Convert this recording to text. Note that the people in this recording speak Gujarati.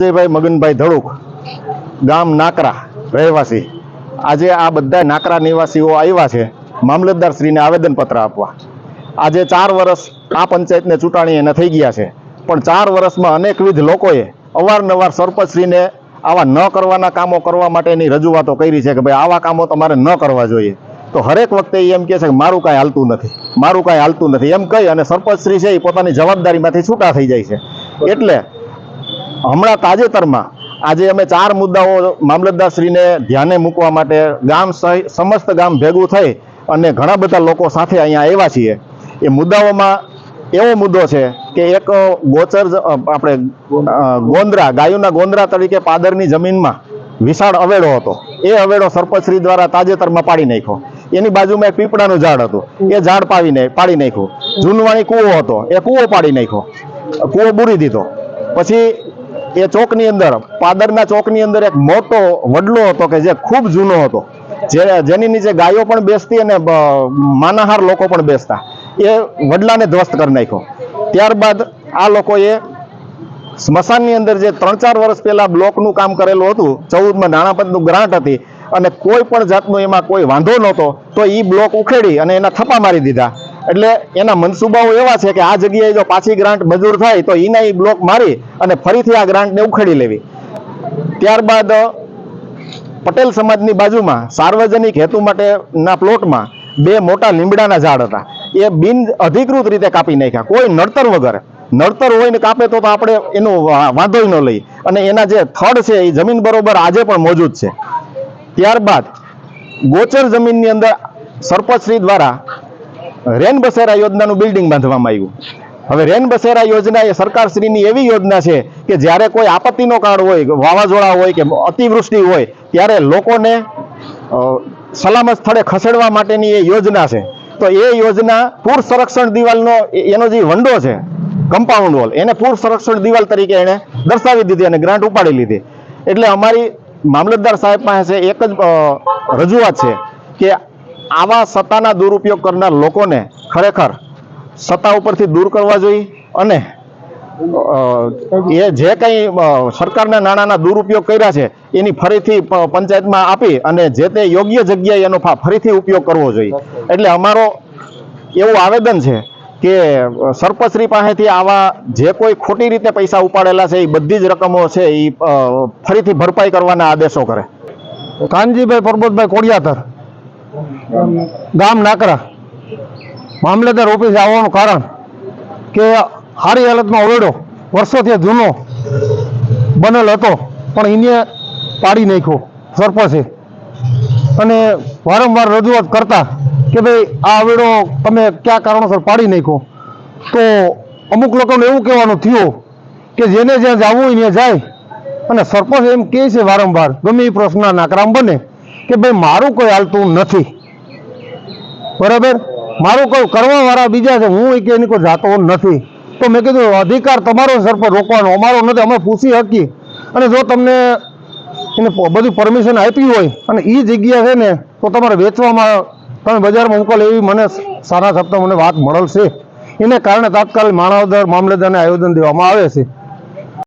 વિજયભાઈ મગનભાઈ ધડુક, ગામ નાકરા રહેવાસી. આજે આ બધા નાકરા નિવાસીઓ આવ્યા છે મામલતદારશ્રીને આવેદનપત્ર આપવા. આજે ચાર વર્ષ આ પંચાયતને ચૂંટણી એને થઈ ગયા છે. પણ ચાર વર્ષમાં અનેકવિધ લોકોએ અવારનવાર સરપંચશ્રીને આવા ન કરવાના કામો કરવા માટેની રજૂઆતો કરી છે કે ભાઈ આવા કામો તમારે ન કરવા જોઈએ. તો હરેક વખતે એમ કહે છે કે મારું કાંઈ હાલતું નથી, મારું કાંઈ હાલતું નથી. એમ કહી અને સરપંચશ્રી છે એ પોતાની જવાબદારીમાંથી છૂટા થઈ જાય છે. એટલે હમણાં તાજેતરમાં આજે અમે ચાર મુદ્દાઓ મામલતદારશ્રીને ધ્યાને મૂકવા માટે ગામ સમસ્ત ગામ ભેગું થઈ અને ઘણા બધા લોકો સાથે અહીંયા આવ્યા છીએ. એ મુદ્દાઓમાં એવો મુદ્દો છે કે એક ગોચર આપણે ગોંદરા, ગાયોના ગોંદરા તરીકે પાદરની જમીનમાં વિશાળ અવેડો હતો. એ અવેડો સરપંચશ્રી દ્વારા તાજેતરમાં પાડી નાખ્યો. એની બાજુમાં એક પીપળાનું ઝાડ હતું. એ ઝાડ પાવીને પાડી નાખ્યું. જૂનવાણી કૂવો હતો. એ કૂવો પાડી નાખ્યો. કૂવો બુરી દીધો. પછી એ ચોકની અંદર, પાદરના ચોકની અંદર એક મોટો વડલો હતો કે જે ખૂબ જૂનો હતો. જે જેની નીચે ગાયો પણ બેસતી અને માનાહાર લોકો પણ બેસતા. એ વડલાને ધ્વસ્ત કરી નાખ્યો. ત્યારબાદ આ લોકોએ સ્મશાનની અંદર જે ત્રણ ચાર વર્ષ પહેલા બ્લોકનું કામ કરેલું હતું, ચૌદમાં નાણાપંચનું ગ્રાન્ટ હતી અને કોઈ પણ જાતનો એમાં કોઈ વાંધો નહોતો, તો એ બ્લોક ઉખેડી અને એના થપ્પા મારી દીધા. એટલે એના મનસુબાઓ એવા છે કે આ જગ્યાએ જો પાછી ગ્રાન્ટ મંજૂર થાય તો એના એ બ્લોક મારી અને ફરીથી આ ગ્રાન્ટને ઉખેડી લેવી. ત્યારબાદ, પટેલ સમાજની બાજુમાં સાર્વજનિક હેતુ માટેના પ્લોટમાં બે મોટા લીમડાના ઝાડ હતા. એ બિન અધિકૃત રીતે કાપી નાખ્યા. કોઈ નડતર વગર. નડતર હોય ને કાપે તો આપણે એનો વાંધો ન લઈ. અને એના જે થડ છે એ જમીન બરોબર આજે પણ મોજૂદ છે. ત્યારબાદ, ગોચર જમીનની અંદર સરપંચશ્રી દ્વારા રેન બસેરા યોજનાનું બિલ્ડિંગ બાંધવામાં આવ્યું. હવે રેન બસેરા યોજના એ સરકારશ્રીની એવી યોજના છે કે જ્યારે કોઈ આપત્તિનો કાળ હોય, વાવાઝોડા હોય કે અતિવૃષ્ટિ હોય, ત્યારે લોકોને સલામત સ્થળે ખસેડવા માટેની એ યોજના છે. તો એ યોજના પૂર સંરક્ષણ દિવાલનો એનો જે વંડો છે કમ્પાઉન્ડ વોલ એને પૂર સંરક્ષણ દિવાલ તરીકે એણે દર્શાવી દીધી અને ગ્રાન્ટ ઉપાડી લીધી. એટલે અમારી મામલતદાર સાહેબ પાસે એક જ રજૂઆત છે કે આવા સત્તાના દુરુપયોગ કરનાર લોકોને ખરેખર સત્તા ઉપરથી દૂર કરવા જોઈએ અને એ જે કંઈ સરકારના નાણાંના દુરુપયોગ કર્યા છે, એની ફરીથી પંચાયતમાં આપી અને જે તે યોગ્ય જગ્યાએ એનો ફરીથી ઉપયોગ કરવો જોઈએ. એટલે અમારો એવું આવેદન છે કે સરપંચશ્રી પાસેથી આવા જે કોઈ ખોટી રીતે પૈસા ઉપાડેલા છે, એ બધી જ રકમો છે, એ ફરીથી ભરપાઈ કરવાના આદેશો કરે. કાનજીભાઈ પરબતભાઈ કોડિયાતર. ગામ નાકરા. મામલેદાર ઓફિસ આવવાનું કારણ કે સારી હાલતમાં ઓરડો વર્ષોથી જૂનો બનેલ હતો, પણ એને પાડી નાખ્યો સરપંચે. અને વારંવાર રજૂઆત કરતા કે ભાઈ, આ આવેડો તમે કયા કારણોસર પાડી નાખ્યો? તો અમુક લોકોને એવું કહેવાનું થયું કે જેને જ્યાં જવું હોય ત્યાં જાય. અને સરપંચ એમ કહે છે વારંવાર, ગમે એ પ્રશ્ન નાકરામ બને કે ભાઈ, મારું કોઈ હાલતું નથી. બરાબર? મારું કોઈ કરવા વાળા બીજા છે, હું કે એની કોઈ જાતો નથી. તો મેં કીધું, અધિકાર તમારો સર પર રોકવાનો. અમારો નથી, અમે પૂછી શકીએ અને જો તમને એને બધું પરમિશન આપી હોય, અને એ જગ્યા છે ને, તો તમારે વેચવામાં, તમે બજારમાં મોકલો એવી મને સારા શબ્દ મને વાત મળેલ છે એને કારણે તાત્કાલિક માણાવદર, મામલતદારને આયોજન દેવામાં આવે છે.